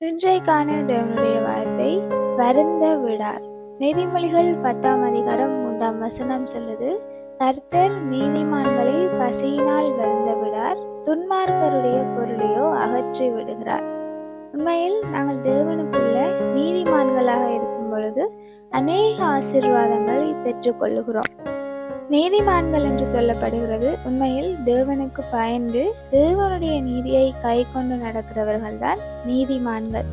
இன்றைக்கான தேவனுடைய வார்த்தை வருந்த விடார். நீதிமொழிகள் பத்தாம் அதிகாரம் மூன்றாம் வசனம் சொல்லுது கர்த்தர் நீதிமான்களை பசியினால் வருந்த விடார் துன்மார்க்கருடைய பொருளையோ அகற்றி விடுகிறார். உண்மையில் நாங்கள் தேவனுக்குள்ள நீதிமான்களாக இருக்கும் பொழுது அநேக ஆசிர்வாதங்களை பெற்றுக்கொள்ளுகிறோம் நீதிமான்கள் என்று சொல்லப்படுகிறது. உண்மையில் தேவனுக்கு பயந்து தேவனுடைய நீதியை கை கொண்டு நடக்கிறவர்கள்தான் நீதிமான்கள்.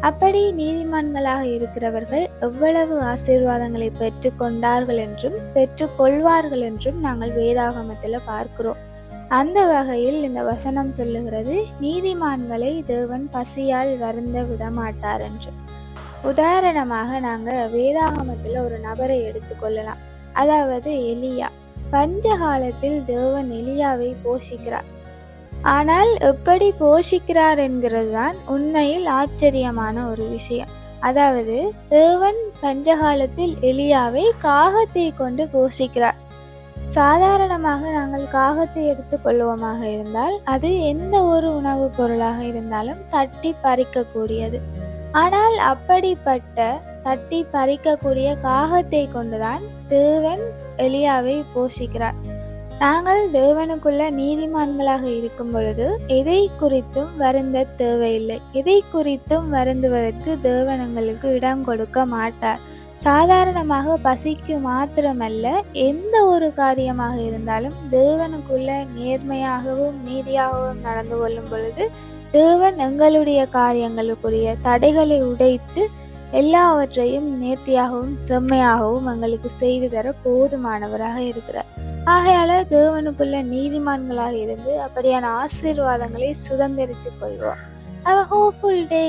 அப்படி நீதிமான்களாக இருக்கிறவர்கள் எவ்வளவு ஆசீர்வாதங்களை பெற்று கொண்டார்கள் என்றும் பெற்று கொள்வார்கள் என்றும் நாங்கள் வேதாகமத்தில் பார்க்கிறோம். அந்த வகையில் இந்த வசனம் சொல்லுகிறது நீதிமான்களை தேவன் பசியால் வருந்த விடமாட்டார் என்று. உதாரணமாக நாங்கள் வேதாகமத்தில் ஒரு நபரை எடுத்துக்கொள்ளலாம் அதாவது எலியா. பஞ்சகாலத்தில் தேவன் எலியாவை போஷிக்கிறார். ஆனால் எப்படி போஷிக்கிறார் என்கிறது தான் உண்மையில் ஆச்சரியமான ஒரு விஷயம். அதாவது தேவன் பஞ்சகாலத்தில் எலியாவை காகத்தை கொண்டு போஷிக்கிறார். சாதாரணமாக நாங்கள் காகத்தை எடுத்துக்கொள்வோமாக இருந்தால் அது எந்த ஒரு உணவுப் பொருளாக இருந்தாலும் தட்டி பறிக்கக்கூடியது. ஆனால் அப்படிப்பட்ட தட்டி பறிக்கக்கூடிய காகத்தை கொண்டுதான் தேவன் எலியாவை போஷிக்கிறார். நாங்கள் தேவனுக்குள்ள நீதிமான்களாக இருக்கும் பொழுது எதை குறித்தும் வருந்த தேவையில்லை. எதை குறித்தும் வருந்துவதற்கு தேவன் எங்களுக்கு இடம் கொடுக்க மாட்டார். சாதாரணமாக பசிக்கு மாத்திரமல்ல எந்த ஒரு காரியமாக இருந்தாலும் தேவனுக்குள்ள நேர்மையாகவும் நீதியாகவும் நடந்து கொள்ளும் பொழுது தேவன் எங்களுடைய காரியங்களுக்குரிய தடைகளை உடைத்து எல்லாவற்றையும் நேர்த்தியாகவும் செம்மையாகவும் எங்களுக்கு செய்து தர போதுமானவராக இருக்கிறார். ஆகையால தேவனுக்குள்ள நீதிமான்களாக இருந்து அப்படியான ஆசீர்வாதங்களை சுதந்திரித்துக் கொள்வோம். Have hopeful day